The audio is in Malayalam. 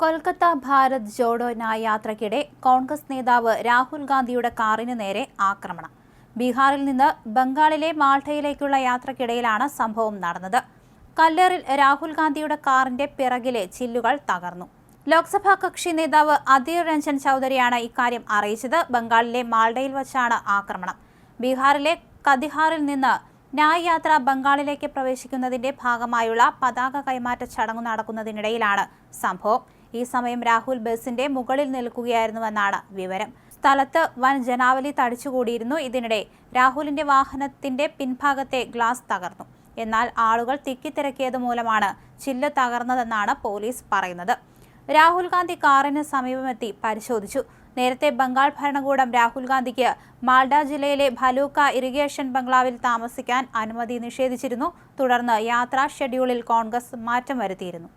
കൊൽക്കത്ത ഭാരത് ജോഡോ ന്യായ് യാത്രയ്ക്കിടെ കോൺഗ്രസ് നേതാവ് രാഹുൽ ഗാന്ധിയുടെ കാറിന് നേരെ ആക്രമണം. ബീഹാറിൽ നിന്ന് ബംഗാളിലെ മാൾട്ടയിലേക്കുള്ള യാത്രയ്ക്കിടയിലാണ് സംഭവം നടന്നത്. കല്ലേറിൽ രാഹുൽ ഗാന്ധിയുടെ കാറിന്റെ പിറകിലെ ചില്ലുകൾ തകർന്നു. ലോക്സഭാ കക്ഷി നേതാവ് അധീർ രഞ്ജൻ ചൌധരിയാണ് ഇക്കാര്യം അറിയിച്ചത്. ബംഗാളിലെ മാൾഡയിൽ വച്ചാണ് ആക്രമണം. ബീഹാറിലെ കതിഹാറിൽ നിന്ന് ന്യായ് യാത്ര ബംഗാളിലേക്ക് പ്രവേശിക്കുന്നതിന്റെ ഭാഗമായുള്ള പതാക കൈമാറ്റ ചടങ്ങ് നടക്കുന്നതിനിടയിലാണ് സംഭവം. ഈ സമയം രാഹുൽ ബസിന്റെ മുകളിൽ നിൽക്കുകയായിരുന്നുവെന്നാണ് വിവരം. സ്ഥലത്ത് വൻ ജനാവലി തടിച്ചുകൂടിയിരുന്നു. ഇതിനിടെ രാഹുലിന്റെ വാഹനത്തിന്റെ പിൻഭാഗത്തെ ഗ്ലാസ് തകർന്നു. എന്നാൽ ആളുകൾ തിക്കിത്തിരക്കിയത് മൂലമാണ് ചില്ല് തകർന്നതെന്നാണ് പോലീസ് പറയുന്നത്. രാഹുൽ ഗാന്ധി കാറിന് സമീപമെത്തി പരിശോധിച്ചു. നേരത്തെ ബംഗാൾ ഭരണകൂടം രാഹുൽ ഗാന്ധിക്ക് മാൽഡ ജില്ലയിലെ ഭലൂക്ക ഇറിഗേഷൻ ബംഗ്ലാവിൽ താമസിക്കാൻ അനുമതി നിഷേധിച്ചിരുന്നു. തുടർന്ന് യാത്രാ ഷെഡ്യൂളിൽ കോൺഗ്രസ് മാറ്റം വരുത്തിയിരുന്നു.